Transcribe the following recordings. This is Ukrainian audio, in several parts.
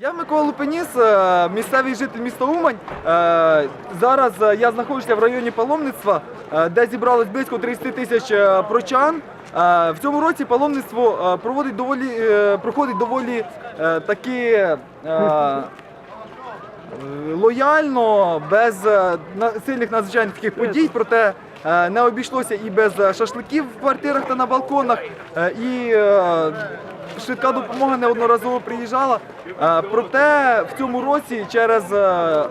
Я Микола Лупеніс, е, місцевий житель міста Умань. Е, Зараз е, я знаходжуся в районі паломництва, де зібралось близько 30 тисяч прочан. В цьому році паломництво проводить доволі, проходить доволі е, лояльно, без сильних надзвичайних таких подій, проте не обійшлося і без е, шашликів в квартирах та на балконах. е, І е, швидка допомога неодноразово приїжджала. Е, Проте в цьому році через е,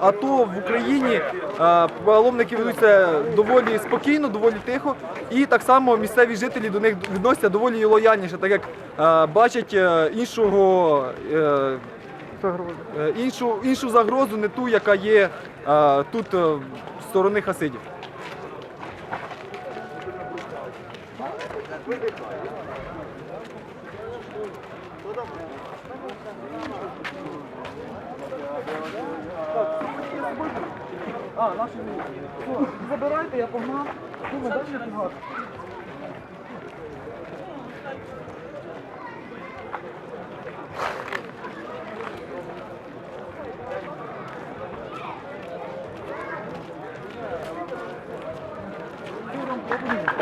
АТО в Україні е, паломники ведуться доволі спокійно, доволі тихо. І так само місцеві жителі до них відносяться доволі лояльніше, так як е, бачать е, іншого. е, Е, іншу, іншу загрозу, не ту, яка є е, тут е, з сторони хасидів. А, наші Забирайте, я погнав. Ага,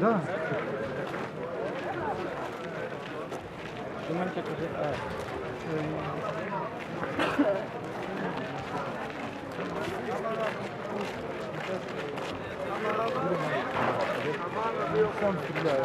Да. Сам стріляє.